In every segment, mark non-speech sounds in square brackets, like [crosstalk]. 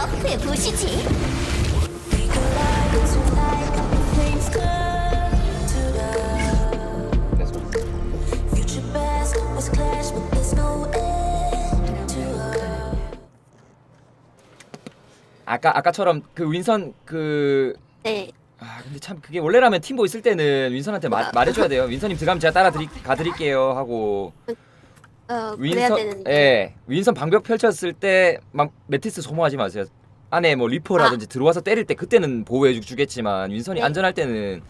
너프에 보시지. 아까 아까처럼 그 윈선 그 네. 아 근데 참 그게 원래라면 팀보 있을 때는 윈선한테 마, 말해줘야 돼요. 윈선님 들어가면 제가 따라 드리, 가드릴게요 하고 어, 그래야 윈선 되는데. 예 윈선 방벽 펼쳤을 때 막 매트리스 소모하지 마세요. 안에 뭐 리퍼라든지 들어와서 때릴 때 그때는 보호해 주- 주겠지만 윈선이 네. 안전할 때는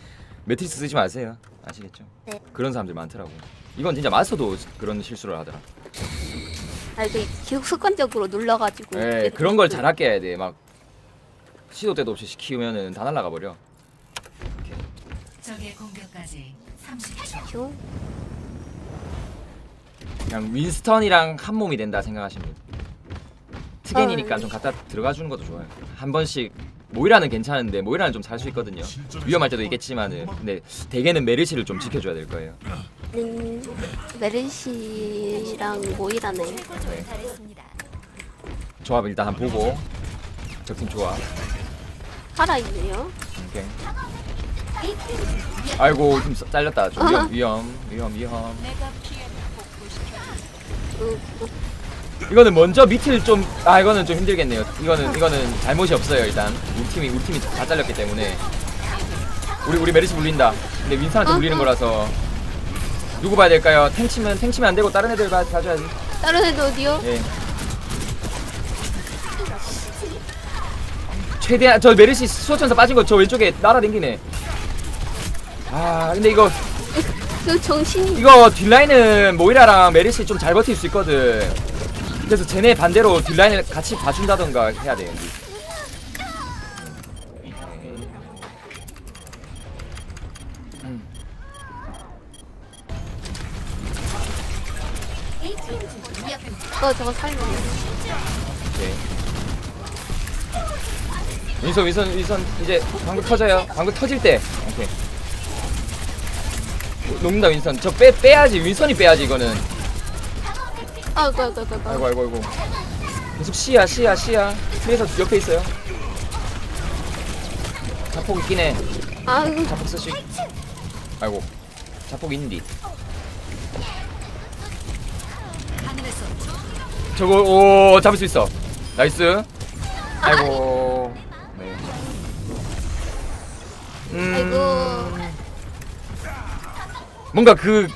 매트리스 쓰지 마세요. 아시겠죠? 네. 그런 사람들 많더라고. 이건 진짜 마스터도 그런 실수를 하더라. 아, 이게 계속 습관적으로 눌러가지고. 예 그런 걸. 잘할게 해야 돼. 막 시도 때도 없이 시키면은 다 날라가 버려. 적의 공격까지 30초. 죠? 그냥 윈스턴이랑 한 몸이 된다 생각하시면. 트겐이니까 어, 좀 갖다 들어가 주는 것도 좋아요. 한 번씩 모이라는 괜찮은데 모이라는 좀 살 수 있거든요. 위험할 때도 있겠지만은 근데 대개는 메르시를 좀 지켜줘야 될 거예요. 음, 메르시랑 모이라네. 네. 조합 일단 한번 보고 적팀 조합. 살아 있네요. 오케이. 아이고 좀 써- 잘렸다. 좀 위험 [laughs] 위험 위험 위험. 이거는 먼저 밑을 좀 아 이거는 좀 힘들겠네요. 이거는 이거는 잘못이 없어요 일단 우리 팀이 우리 팀이 다 잘렸기 때문에 우리 우리 메르시 물린다. 근데 윈선한테 어, 물리는 어. 거라서 누구 봐야 될까요? 탱 치면 탱 치면 안 되고 다른 애들 봐 봐줘야지. 다른 애도 어디요? 예. 최대한 저 메르시 수호천사 빠진 거 저 왼쪽에 날아댕기네. 아 근데 이거 그 정신이. 이거 뒷라인은 모이라랑 메르시 좀 잘 버틸 수 있거든. 그래서 쟤네 반대로 뒷라인을 같이 봐준다던가 해야 돼. 음. 어, 저거 살리네. 오케이. 윈선 윈선 윈선 이제 방금 터져요. 방금 터질 때. 오케이. 녹는다 윈선. 저 빼 빼야지. 윈선이 빼야지 이거는. 아이고, 아이고, 아이고. 아이고 아이고 아이고. 계속 시야 시야 시야. 트레이서 옆에 있어요. 자폭 있긴 해. 아이고, 자폭 쓰시. 아이고. 자폭 있는디. 저거 오 잡을 수 있어. 나이스. 아이고. 네. 음. 아이고. 뭔가 그,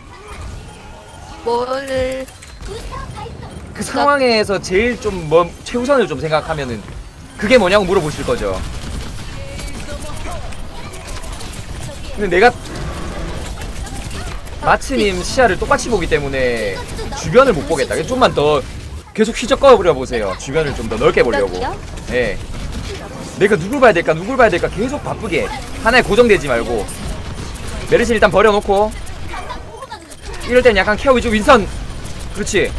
뭐를. 그 상황에서 제일 좀 뭐 최우선을 좀 생각하면은 그게 뭐냐고 물어보실 거죠. 근데 내가 마츠님 시야를 똑같이 보기 때문에 주변을 못 보겠다. 좀만 더 계속 휘적거려 보세요. 주변을 좀 더 넓게 보려고. 예. 내가 누굴 봐야 될까, 누굴 봐야 될까 계속 바쁘게 하나에 고정되지 말고 메르신 일단 버려놓고 이럴 땐 약간 케어 위주 윈선. 그렇지.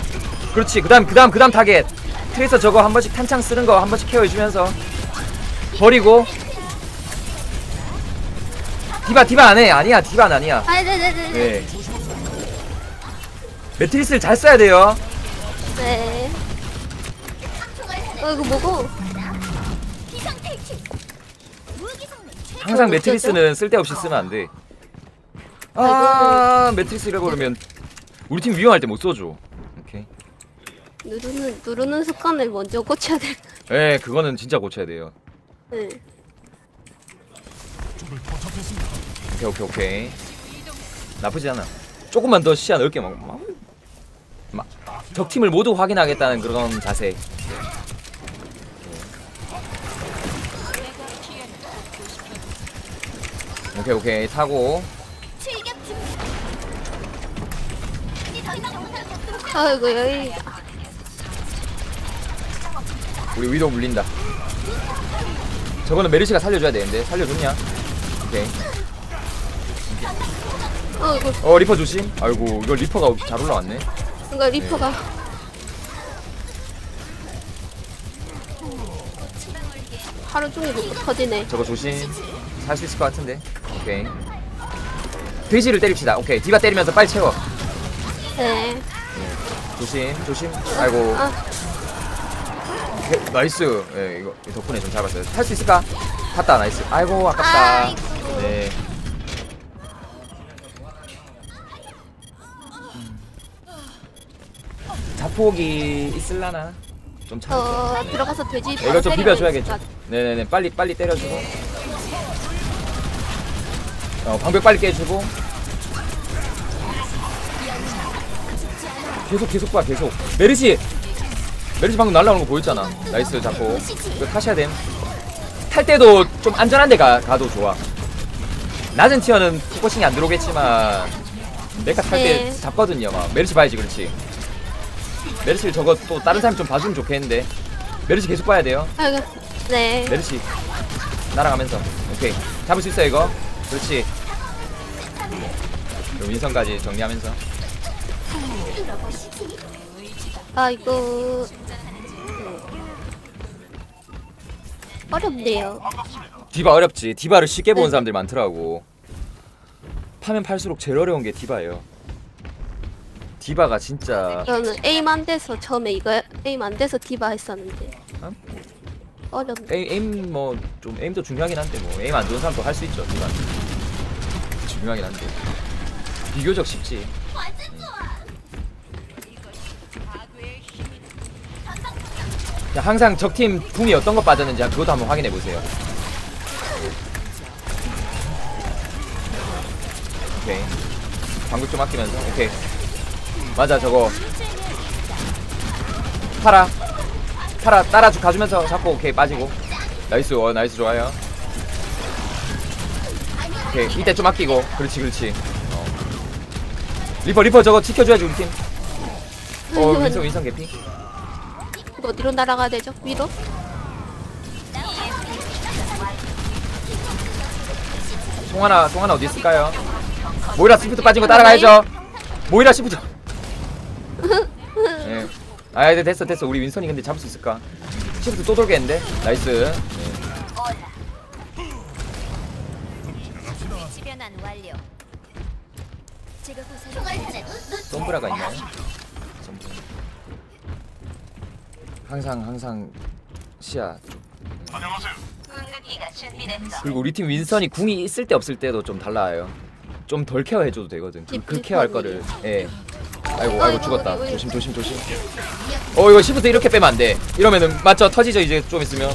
그렇지. 그 다음 그 다음 그 다음 타겟. 트레이서 저거 한 번씩 탄창 쓰는 거 한 번씩 케어 해주면서. 버리고. 디바 디바 안해. 아니야. 디바는 아니야. 아, 네 네 네. 네. 네. 매트리스를 잘 써야 돼요. 네. 어, 이거 뭐고? 항상 매트리스는 쓸데없이 쓰면 안돼 아 매트리스라고 그러면 우리 팀 위험할 때 못 써줘 오케이. 누르는, 누르는 습관을 먼저 고쳐야 될. 예 그거는 진짜 고쳐야 돼요. 네. 오케이 오케이 오케이. 나쁘지 않아. 조금만 더 시야 넓게 막, 막, 막 적팀을 모두 확인하겠다는 그런 자세. 오케이 오케이. 타고 아이고, 여기. 우리 위도 물린다. 저거는 메르시가 살려줘야 되는데. 살려줬냐? 오케이. 어, 이거. 어 리퍼 조심. 아이고 이거 리퍼가 잘 올라왔네. 뭔가 리퍼가. 하루 종일 못 터지네. 저거 조심. 살 수 있을 것 같은데. 오케이. 돼지를 때립시다. 오케이. 디바 때리면서 빨리 채워. 네. 조심 조심 아이고 아, 개- 나이스. 예, 이거 이 덕분에 좀 잡았어요. 할수 있을까? 탔다. 나이스. 아이고 아깝다. 아이고. 네. 자폭이 있을라나? 좀 참. 어 들어가서 돼지 네, 이거 좀 비벼줘야겠죠. 네네네, 빨리 빨리 때려주고. 어, 방벽 빨리 깨주고. 계속 계속 봐, 계속. 메르시, 메르시 방금 날라오는 거 보였잖아. 나이스 잡고. 이거 타셔야 됨. 탈 때도 좀 안전한 데 가, 가도 좋아. 낮은 티어는 포커싱이 안 들어오겠지만 메카 탈 때 네. 잡거든요. 막 메르시 봐야지, 그렇지. 메르시를 저거 또 다른 사람이 좀 봐주면 좋겠는데. 메르시 계속 봐야 돼요. 아이고 네 메르시 날아가면서 오케이 잡을 수 있어 이거 그렇지 그리고 윈선까지 정리하면서 아이고. 음. 어렵네요. 디바 어렵지. 디바를 쉽게 보는 사람들 많더라고. 파면 팔수록 제일 어려운 게 디바예요. 디바가 진짜 저는 에임 안 돼서 처음에 이거 에임 안 돼서 디바 했었는데. 어? 어렵네. 에임, 에임 뭐좀 에임도 중요하긴 한데 뭐 에임 안 좋은 사람도 할 수 있죠 디바. 중요하긴 한데. 비교적 쉽지. 자, 항상 적팀 궁이 어떤 거 빠졌는지 그것도 한번 확인해 보세요. 오케이. 방금 좀 아끼면서 오케이. 맞아 저거. 파라. 파라 따라 주 가주면서 잡고 오케이 빠지고. 나이스 어 나이스 좋아요. 오케이 이때 좀 아끼고 그렇지 그렇지. 어. 리퍼 리퍼 저거 지켜줘야지 우리 팀. 어 윈성 윈성 개피. 이거 어디로 날아가야 되죠? 위로? 송하나 송하나 어디 있을까요? 모이라 시프트 빠진 거 따라가야죠. 모이라 시프트. 예. [laughs] 아, 네, 됐어 됐어. 우리 윈선이 근데 잡을 수 있을까? 시프트 또 돌겠는데? 나이스. 예. 보상 솜브라가 있나요? 항상 항상 시야 쪽. 궁극기가 준비됐어. 그리고 우리 팀 윈선이 궁이 있을 때 없을 때도 좀 달라요. 좀 덜 케어해줘도 되거든. 그, 그 케어할 거를. 예. 아이고 아이고 죽었다. 조심 조심 조심. 어 이거 시프트 이렇게 빼면 안 돼. 이러면은 맞죠 터지죠 이제 좀 있으면.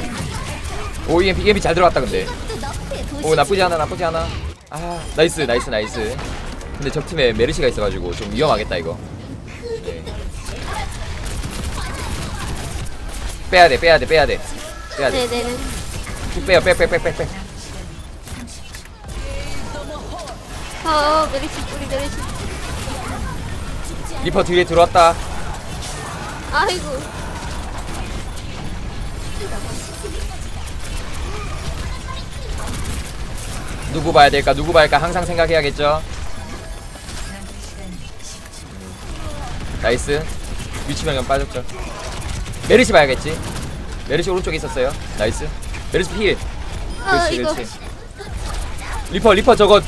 오 EMP EMP 잘 들어갔다 근데. 오 나쁘지 않아 나쁘지 않아. 아 나이스 나이스 나이스. 근데 적 팀에 메르시가 있어가지고 좀 위험하겠다 이거. 빼야 돼 빼야 돼 빼야 돼 빼야 돼. 네네네 쭉 빼요 빼 빼 빼 빼 빼. 어 메리시 우리 메리시 리퍼 뒤에 들어왔다. 아이고 누구 봐야 될까 누구 봐야 할까 항상 생각해야겠죠. 나이스. 위치 변경 빠졌죠. 메르시 봐야겠지. 메르시 오른쪽에 있었어요. 나이스. 메르시 필. 아 그렇지 이거 그렇지. 리퍼 리퍼 저거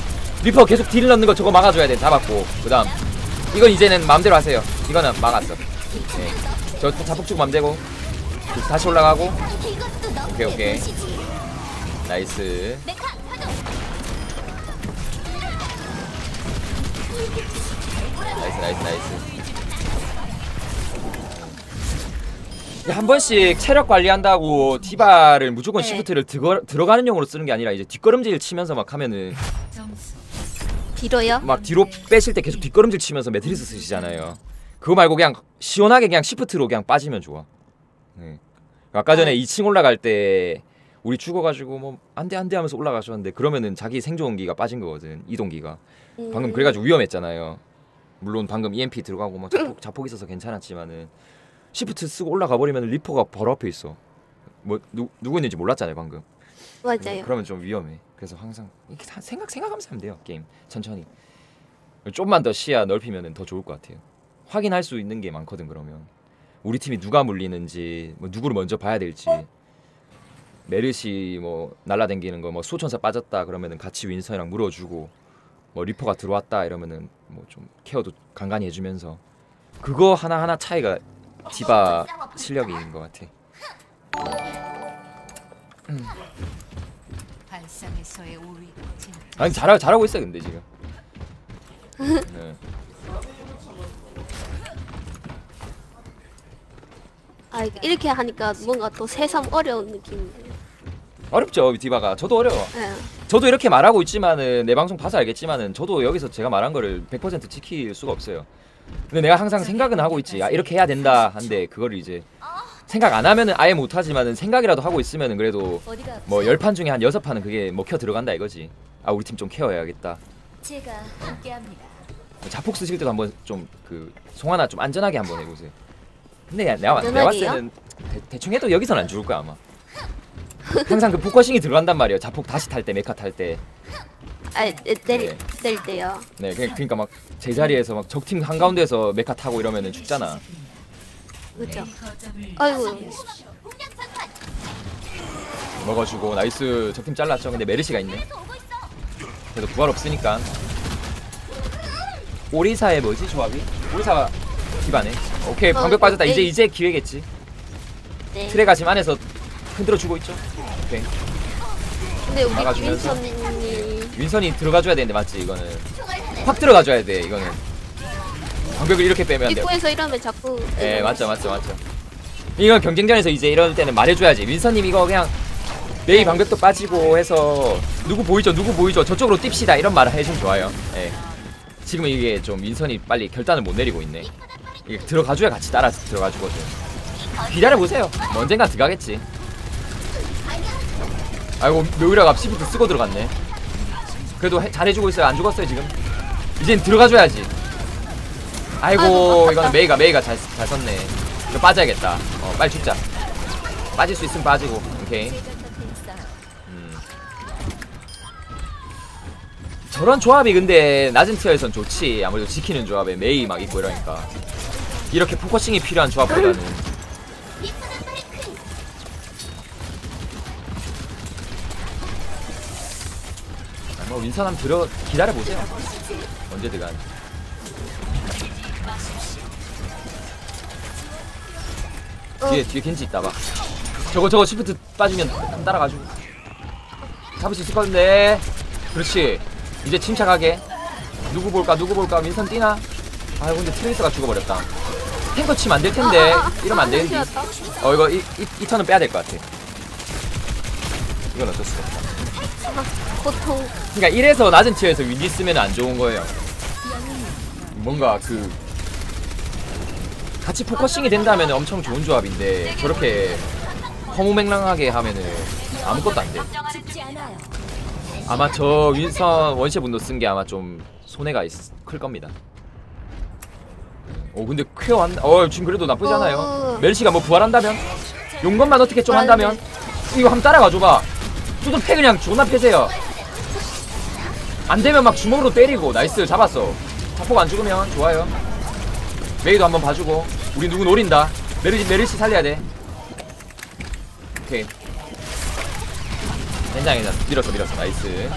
리퍼 계속 딜 넣는 거 저거 막아줘야 돼. 잡았고 그 다음 이건 이제는 마음대로 하세요. 이거는 막았어. 네. 저 자폭 맘대고 다시 올라가고 오케이 오케이 나이스. 나이스 나이스 나이스. 한 번씩 체력 관리한다고 디바를 무조건 네. 시프트를 들어, 들어가는 용으로 쓰는 게 아니라 이제 뒷걸음질 치면서 막 하면은 뒤로요? 막 뒤로 빼실 때 계속 뒷걸음질 치면서 매트리스 쓰시잖아요. 그거 말고 그냥 시원하게 그냥 시프트로 그냥 빠지면 좋아. 네. 아까 전에 아. 2층 올라갈 때 우리 죽어가지고 뭐 안돼 안돼 하면서 올라가셨는데 그러면은 자기 생존기가 빠진 거거든 이동기가 방금 음. 그래가지고 위험했잖아요. 물론 방금 EMP 들어가고 뭐 자폭, 자폭 있어서 괜찮았지만은 시프트 쓰고 올라가 버리면 리퍼가 바로 앞에 있어. 뭐 누, 누구 있는지 몰랐잖아요 방금. 맞아요 그러면 좀 위험해. 그래서 항상 이렇게 다 생각 생각하면서 하면 돼요 게임 천천히. 좀만 더 시야 넓히면 더 좋을 것 같아요. 확인할 수 있는 게 많거든 그러면 우리 팀이 누가 물리는지 뭐 누구를 먼저 봐야 될지 메르시 뭐 날라댕기는 거 뭐 수호천사 빠졌다 그러면은 같이 윈선이랑 물어주고 뭐 리퍼가 들어왔다 이러면은 뭐 좀 케어도 간간히 해주면서 그거 하나 하나 차이가 디바 실력이 있는 것 같아. 아니 잘하, 잘하고 있어 근데 지금 네. 아 이렇게 하니까 뭔가 또 새삼 어려운 느낌이에요. 어렵죠 디바가 저도 어려워 예. 저도 이렇게 말하고 있지만은 내 방송 봐서 알겠지만은 저도 여기서 제가 말한 거를 100% 지킬 수가 없어요 근데 내가 항상 생각은 하고 있지 아 이렇게 해야 된다 한데 그거를 이제 생각 안 하면은 아예 못 하지만은 생각이라도 하고 있으면은 그래도 뭐 열 판 중에 한 여섯 판은 그게 먹혀 들어간다 이거지 아 우리 팀 좀 케어해야겠다 제가 함께합니다. 자폭 쓰실 때도 한번 좀 그 송하나 좀 안전하게 한번 해 보세요. 근데 야, 내가, 내가 봤을? 때는 대, 충 해도 여기선 안 죽을 거야 아마. 항상 그 포커싱이 들어간단 말이에요. 자폭 다시 탈 때 메카 탈 때. 아 내- 내릴 네. 내릴 때요. 네, 그냥- 그러니까 막 제자리에서 막 적팀 한 가운데서 메카 타고 이러면은 죽잖아. 그죠? 아이고. 먹어주고 나이스 적팀 잘랐죠. 근데 메르시가 있네. 그래도 부활 없으니까. 오리사의 뭐지 조합이? 오리사 기반에. 오케이 어, 방벽 빠졌다. 이제. 이제 기회겠지. 네. 트레가 지금 안에서 흔들어 주고 있죠. 오케이. 근데 우리. 윈선이 윈선이 들어가줘야 되는데 맞지 이거는. 확 들어가줘야 돼 이거는. 방벽을 이렇게 빼면 안 돼요. 입구에서 이러면 자꾸 예 맞죠 맞죠 맞죠. 이건 경쟁전에서 이제 이럴 때는 말해줘야지. 윈선님 이거 그냥 메이 방벽도 빠지고 해서 누구 보이죠 누구 보이죠? 저쪽으로 뜁시다. 이런 말을 해주면 좋아요. 예. 지금 이게 좀 윈선이 빨리 결단을 못 내리고 있네. 이게 들어가줘야 같이 따라 들어가주거든. 기다려보세요. 뭐 언젠가 들어가겠지. 아이고 묘이라가 시프트 쓰고 들어갔네 그래도 해- 잘해주고 있어요. 안 죽었어요 지금. 이젠 들어가줘야지. 아이고 아이고, 이거는 메이가 메이가 잘, 잘 썼네. 이거 빠져야겠다. 어 빨리 죽자. 빠질 수 있으면 빠지고. 오케이. 음. 저런 조합이 근데 낮은 티어에선 좋지. 아무래도 지키는 조합에 메이 막 있고 이러니까. 이렇게 포커싱이 필요한 조합보다는 윈선 한번 들어 기다려 보세요. 언제 들어간 뒤에 뒤에 겐지 있다 봐. 저거 저거 시프트 빠지면 따라가지고. 잡을 수 있을 것 같은데. 그렇지. 이제 침착하게. 누구 볼까 누구 볼까 민선 뛰나? 아이고 근데 트레이서가 죽어버렸다. 탱커 치면 안 될 텐데. 이러면 안 되는데. [laughs] 어 이거 이, 이, 이 턴은 빼야 될 것 같아. 이건 어쩔 수가 없다 보통 그러니까 이래서 낮은 티어에서 윈디 쓰면 안 좋은 거예요 뭔가 그 같이 포커싱이 된다면 엄청 좋은 조합인데 저렇게 허무맹랑하게 하면은 아무것도 안돼 죽지 않아요. 아마 저 윈선 원시의 분도 쓴게 아마 좀 손해가 있, 클 겁니다. 오 근데 퀘어 한, 어 지금 그래도 나쁘지 않아요. 어. 멜시가 뭐 부활한다면 용건만 어떻게 좀 한다면 이거 한번 따라가 줘봐. 패 그냥 존나 패세요. 안 되면 막 주먹으로 때리고 나이스 잡았어. 자폭 안 죽으면 좋아요. 메이도 한번 봐주고 우리 누구 노린다. 메르시 메르시 살려야 돼. 오케이. 괜찮아 밀었어 밀었어 나이스.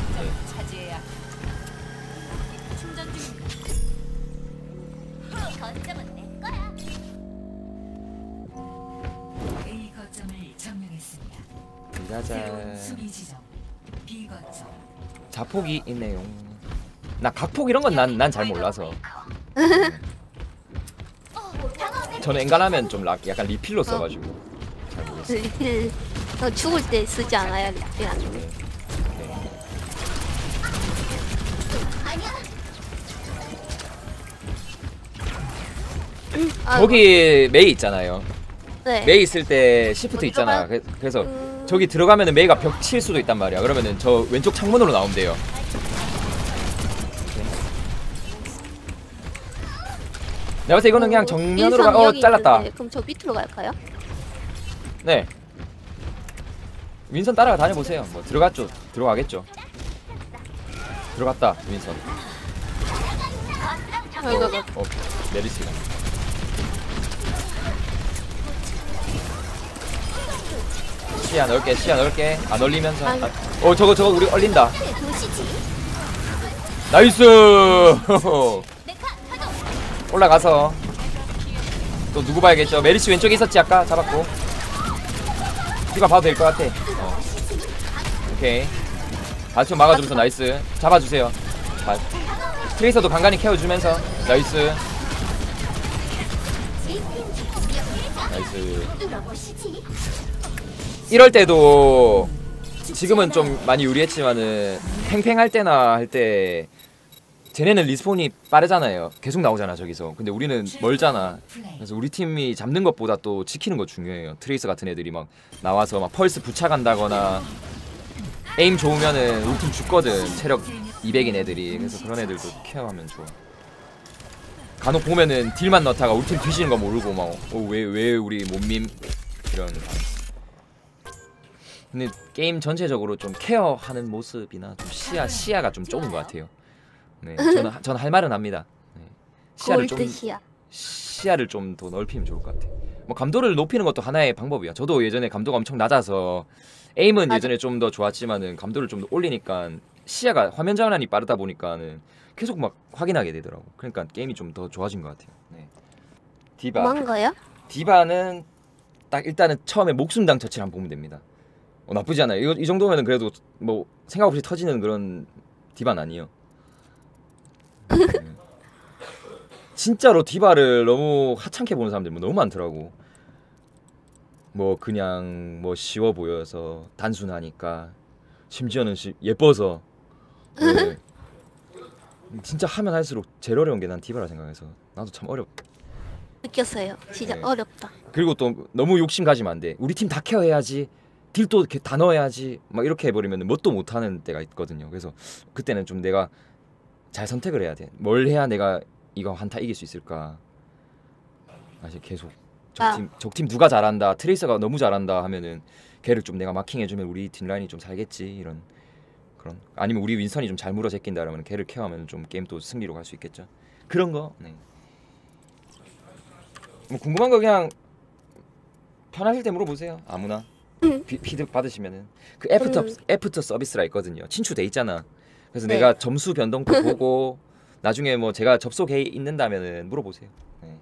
거점 자폭이 있네요. 나 각폭 이런 건난난잘 몰라서. 저는 엔간하면 좀 락, 약간 리필로 써가지고 잘 모르겠어요. 리필 어, 죽을 때 쓰지 않아요 리필 안 죽을 때. 아, 저기 메이 있잖아요. 네. 메이 있을 때 시프트 있잖아. 그래- 그래서 음. 저기 들어가면은 메이가 벽 칠 수도 있단 말이야. 그러면은 저 왼쪽 창문으로 나오면 돼요. 내가 봤을 때 이거는 그냥 정면으로 가. 어 잘랐다. 있는데, 그럼 저 밑으로 갈까요? 네. 윈선 따라가 다녀보세요. 뭐 들어갔죠. 들어가겠죠. 들어갔다 윈선. 어 메리스가. 시야 넓게 시야 넓게 안 얼리면서. 아니. 아, 어 저거 저거 우리 얼린다. 도시지. 나이스. 가동. 올라가서 또 누구 봐야겠죠. 메리스 왼쪽에 있었지 아까 잡았고. 디바 봐도 될 것 같아 어. 오케이 바스tion 막아주면서 나이스 잡아주세요 바... 트레이서도 간간히 케어주면서 나이스 나이스 뚫어보시지. 이럴 때도 지금은 좀 많이 유리했지만은 팽팽할 때나 할 때 쟤네는 리스폰이 빠르잖아요. 계속 나오잖아 저기서. 근데 우리는 멀잖아. 그래서 우리 팀이 잡는 것보다 또 지키는 거 중요해요. 트레이서 같은 애들이 막 나와서 막 펄스 부착한다거나 에임 좋으면은 우리 팀 죽거든. 체력 200인 애들이. 그래서 그런 애들도 케어하면 좋아. 간혹 보면은 딜만 넣다가 우리 팀 뒤지는 거 모르고 막왜왜 왜 우리 못 밈 이런 근데 게임 전체적으로 좀 케어하는 모습이나 좀 시야 시야가 좀 좁은 것 같아요. 네, 저는 저는 할 말은 합니다. 네. 시야를 좀 골드시야. 시야를 좀 더 넓히면 좋을 것 같아. 뭐 감도를 높이는 것도 하나의 방법이야. 저도 예전에 감도가 엄청 낮아서 에임은 맞아. 예전에 좀 더 좋았지만은 감도를 좀 더 올리니까 시야가 화면 전환이 빠르다 보니까는 계속 막 확인하게 되더라고. 그러니까 게임이 좀 더 좋아진 것 같아요. 네. 디바. 뭔가요? 디바는 딱 일단은 처음에 목숨당 처치를 한번 보면 됩니다. 어, 나쁘지 않아요. 이거, 이 정도면은 그래도 뭐 생각 없이 터지는 그런 디바는 아니에요. 음. [laughs] 진짜로 디바를 너무 하찮게 보는 사람들이 뭐 너무 많더라고. 뭐 그냥 뭐 쉬워 보여서 단순하니까 심지어는 시, 예뻐서 네. [laughs] 진짜 하면 할수록 제일 어려운 게 난 디바라 생각해서 나도 참 어렵. 느꼈어요. 진짜 네. 어렵다. 그리고 또 너무 욕심 가지면 안 돼. 우리 팀 다 케어해야지. 딜도 이렇게 다 넣어야지. 막 이렇게 해버리면 뭣도 못하는 때가 있거든요. 그래서 그때는 좀 내가 잘 선택을 해야 돼. 뭘 해야 내가 이거 한타 이길 수 있을까. 사실 계속 적팀 적팀 누가 잘한다. 트레이서가 너무 잘한다 하면은 걔를 좀 내가 마킹해주면 우리 뒷 라인이 좀 살겠지 이런 그런 아니면 우리 윈선이 좀 잘 물어 제낀다 그러면 걔를 케어하면 좀 게임 또 승리로 갈 수 있겠죠. 그런 거. 네. 뭐 궁금한 거 그냥 편하실 때 물어보세요. 아무나 피, 피드 받으시면은 그 애프터 음. 애프터 서비스라 있거든요. 친추돼 있잖아. 그래서 네. 내가 점수 변동도 [laughs] 보고 나중에 뭐 제가 접속해 있는다면은 물어보세요. 네.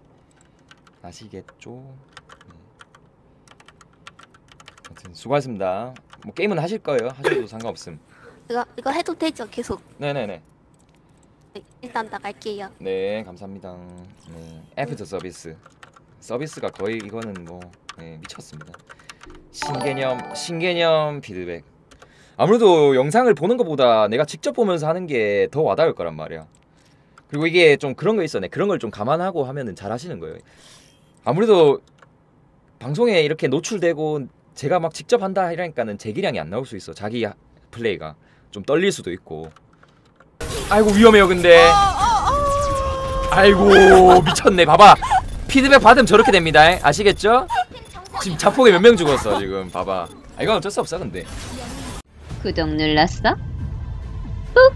아시겠죠? 네. 아무튼 수고하셨습니다. 뭐 게임은 하실 거예요. 하셔도 상관없음. [laughs] 이거 이거 해도 되죠? 계속. 네네네. 네, 일단 나갈게요. 네 감사합니다. 네 애프터 서비스 서비스가 거의 이거는 뭐 네, 미쳤습니다. 신개념 신개념 피드백. 아무래도 영상을 보는 것보다 내가 직접 보면서 하는 게 더 와닿을 거란 말이야. 그리고 이게 좀 그런 거 있어. 네 그런 걸 좀 감안하고 하면은 잘 하시는 거예요. 아무래도 방송에 이렇게 노출되고 제가 막 직접 한다 이러니까는 제 기량이 안 나올 수 있어. 자기 하- 플레이가 좀 떨릴 수도 있고. 아이고 위험해요 근데. 아이고 미쳤네 봐봐 피드백 받으면 저렇게 됩니다 아시겠죠? 지금 자폭에 몇 명 죽었어 지금 봐봐 아, 이건 어쩔 수 없어 근데 구독 눌렀어? 뿍!